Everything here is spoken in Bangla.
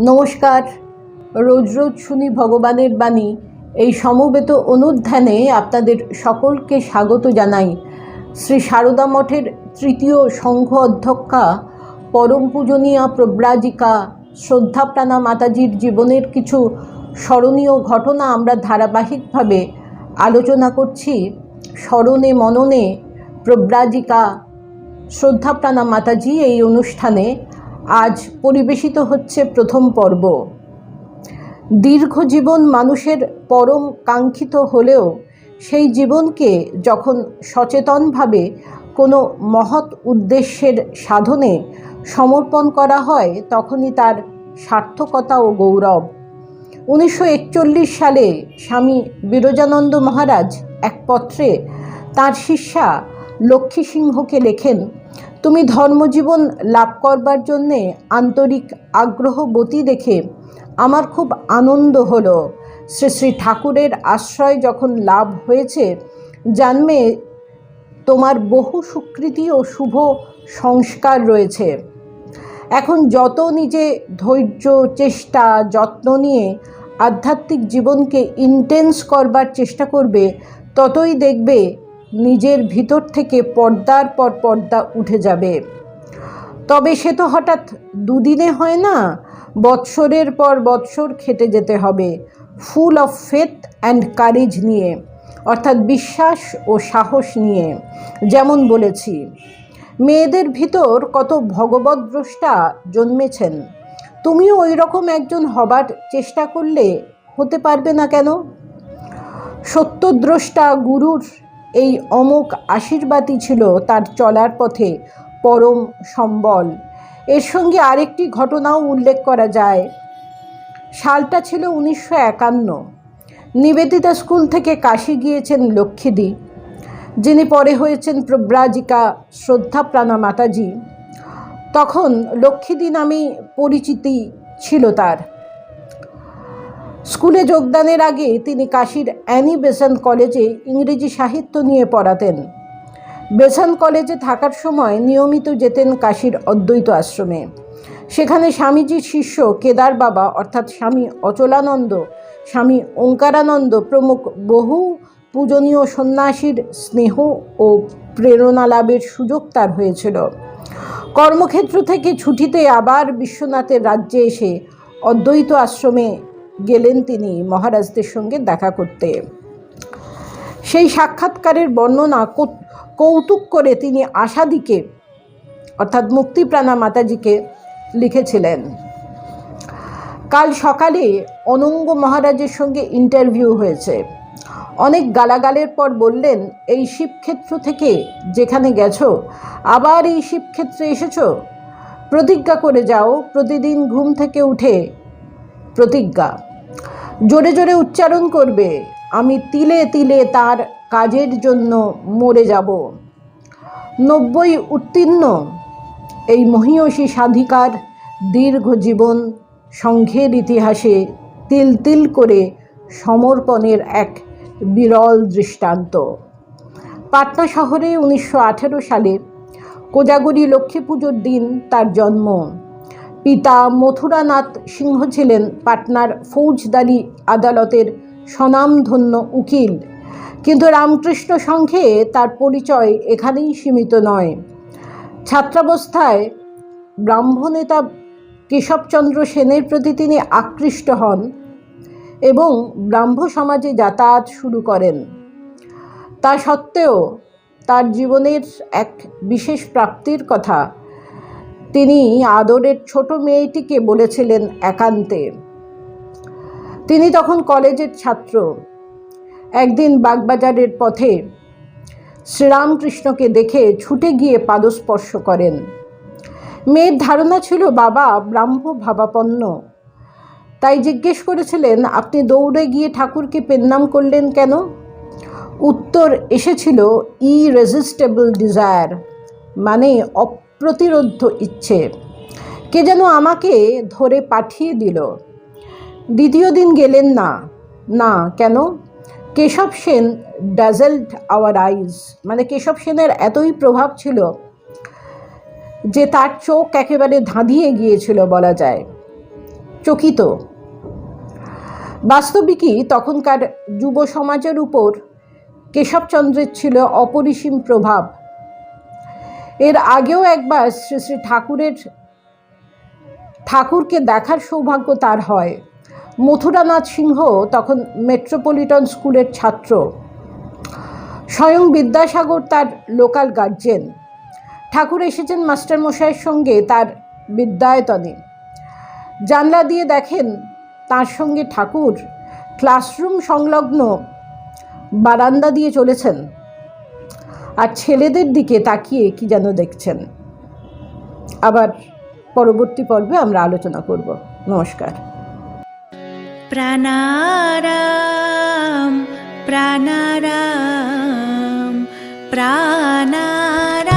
নমস্কার। রোজ রোজ শুনি ভগবানের বাণী। এই সমবেত অনুধ্যানে আপনাদের সকলকে স্বাগত জানাই। শ্রী সারদা মঠের তৃতীয় সংঘ অধ্যক্ষা, পরম পূজনীয়া প্রব্রাজিকা, শ্রদ্ধাপ্রাণা মাতাজির জীবনের কিছু স্মরণীয় ঘটনা আমরা ধারাবাহিকভাবে আলোচনা করছি। স্মরণে মননে প্রব্রাজিকা, শ্রদ্ধাপ্রাণা মাতাজি এই অনুষ্ঠানে আজ পরিবেশিত হচ্ছে প্রথম পর্ব। দীর্ঘ জীবন মানুষের পরম কাঙ্ক্ষিত হলেও সেই জীবনকে যখন সচেতনভাবে কোনো মহৎ উদ্দেশ্যের সাধনে সমর্পণ করা হয়, তখনই তার সার্থকতা ও গৌরব। উনিশশো একচল্লিশ সালে স্বামী বিরজানন্দ মহারাজ এক পত্রে তার শিষ্যা লক্ষ্মী সিংহকে লেখেন, তুমি ধর্মজীবন লাভ করবার জন্যে আন্তরিক আগ্রহবতী দেখে আমার খুব আনন্দ হলো। শ্রী শ্রী ঠাকুরের আশ্রয় যখন লাভ হয়েছে, জন্মে তোমার বহু সুকৃতি ও শুভ সংস্কার রয়েছে। এখন যত নিজে ধৈর্য, চেষ্টা, যত্ন নিয়ে আধ্যাত্মিক জীবনকে ইন্টেন্স করবার চেষ্টা করবে, ততই দেখবে নিজের ভিতর থেকে পর্দার পর পর্দা উঠে যাবে। তবে সে তো হঠাৎ দুদিনে হয় না, বৎসরের পর বৎসর খেটে যেতে হবে। Full of faith and courage নিয়ে, অর্থাৎ বিশ্বাস ও সাহস নিয়ে, যেমন বলেছি। মেয়েদের ভিতর কত ভগবদ্দ্রষ্টা জন্মেছেন। তুমিও ওই রকম একজন হবার চেষ্টা করলে হতে পারবে না কেন? সত্যদ্রষ্টা গুরুর এই অমোক আশীর্বাদই ছিল তার চলার পথে পরম সম্বল। এর সঙ্গে আরেকটি ঘটনাও উল্লেখ করা যায়। সালটা ছিল উনিশশো একান্ন। নিবেদিতা স্কুল থেকে কাশি গিয়েছেন লক্ষ্মীদি, যিনি পরে হয়েছেন প্রব্রাজিকা শ্রদ্ধাপ্রাণা মাতাজি। তখন লক্ষ্মীদি নামে পরিচিতি ছিল তার। স্কুলে যোগদানের আগে তিনি কাশীর অ্যানি বেসন্ত কলেজে ইংরেজি সাহিত্য নিয়ে পড়াতেন। বেসন্ত কলেজে থাকার সময় নিয়মিত যেতেন কাশীর অদ্বৈত আশ্রমে। সেখানে স্বামীজির শিষ্য কেদার বাবা, অর্থাৎ স্বামী অচলানন্দ, স্বামী ওঙ্কারানন্দ প্রমুখ বহু পূজনীয় সন্ন্যাসীর স্নেহ ও প্রেরণা লাভের সুযোগ তার হয়েছিল। কর্মক্ষেত্র থেকে ছুটিতে আবার বিশ্বনাথের রাজ্যে এসে অদ্বৈত আশ্রমে গেলেন তিনি মহারাজদের সঙ্গে দেখা করতে। সেই সাক্ষাৎকারের বর্ণনা কৌতুক করে তিনি আশাদিকে অর্থাৎ মুক্তিপ্রাণা মাতাজিকে লিখেছিলেন। কাল সকালে অনঙ্গ মহারাজের সঙ্গে ইন্টারভিউ হয়েছে। অনেক গালাগালের পর বললেন, এই শিবক্ষেত্র থেকে যেখানে গেছো, আবার এই শিবক্ষেত্রে এসেছ? প্রতিজ্ঞা করে যাও, প্রতিদিন ঘুম থেকে উঠে প্রতিজ্ঞা। জোরে জোরে উচ্চারণ করবে, আমি তিলে তিলে তার কাজের জন্য মরে যাব। নব্বই উত্তীর্ণ, এই মহিয়সী সাধিকার দীর্ঘ জীবন সংঘের ইতিহাসে তিল তিল করে সমর্পণের এক বিরল দৃষ্টান্ত। পাটনা শহরে উনিশশো আঠেরো সালে কোজাগরি লক্ষ্মী পুজোর দিন তার জন্ম। পিতা মথুরানাথ সিংহ ছিলেন পাটনার ফৌজদারি আদালতের স্বনামধন্য উকিল। কিন্তু রামকৃষ্ণ সংঘে তার পরিচয় এখানেই সীমিত নয়। ছাত্রাবস্থায় ব্রাহ্মনেতা কেশবচন্দ্র সেনের প্রতি তিনি আকৃষ্ট হন এবং ব্রাহ্ম সমাজে যাতায়াত শুরু করেন। তা সত্ত্বেও তার জীবনের এক বিশেষ প্রাপ্তির কথা তিনি আদরের ছোট মেয়েটিকে বলেছিলেন একান্তে। তিনি তখন কলেজের ছাত্র। একদিন বাগবাজারের পথে শ্রীরামকৃষ্ণকে দেখে ছুটে গিয়ে পাদস্পর্শ করেন। মেয়ের ধারণা ছিল, বাবা, ব্রাহ্ম ভাবাপন্ন। তাই জিজ্ঞেস করেছিলেন, আপনি দৌড়ে গিয়ে ঠাকুরকে পেন্নাম করলেন কেন? উত্তর এসেছিল, ই রেজিস্টেবল ডিজায়ার মানে অপ্রতিরোধ ইচ্ছে। কে যেন আমাকে ধরে পাঠিয়ে দিল। দ্বিতীয় দিন গেলেন না। না, কেন? Keshab Sen dazzled our eyes মানে কেশব সেনের এতই প্রভাব ছিল যে তার চোখ একেবারে ধাঁধিয়ে গিয়েছিল বলা যায়। চকিত। বাস্তবিকই তখনকার যুব সমাজের উপর কেশবচন্দ্রের ছিল অপরিসীম প্রভাব। এর আগেও একবার শ্রী শ্রী ঠাকুরের, ঠাকুরকে দেখার সৌভাগ্য তার হয়। মথুরানাথ সিংহ তখন মেট্রোপলিটন স্কুলের ছাত্র। স্বয়ং বিদ্যাসাগর তার লোকাল গার্জেন। ঠাকুর এসেছেন মাস্টারমশাইয়ের সঙ্গে তার বিদ্যায়তনে। জানলা দিয়ে দেখেন তার সঙ্গে ঠাকুর ক্লাসরুম সংলগ্ন বারান্দা দিয়ে চলেছেন। আর ছেলেদের দিকে তাকিয়ে কি যেন দেখছেন। আবার পরবর্তী পর্বে আমরা আলোচনা করব। নমস্কার। প্রাণারাম প্রাণারাম প্রাণারাম।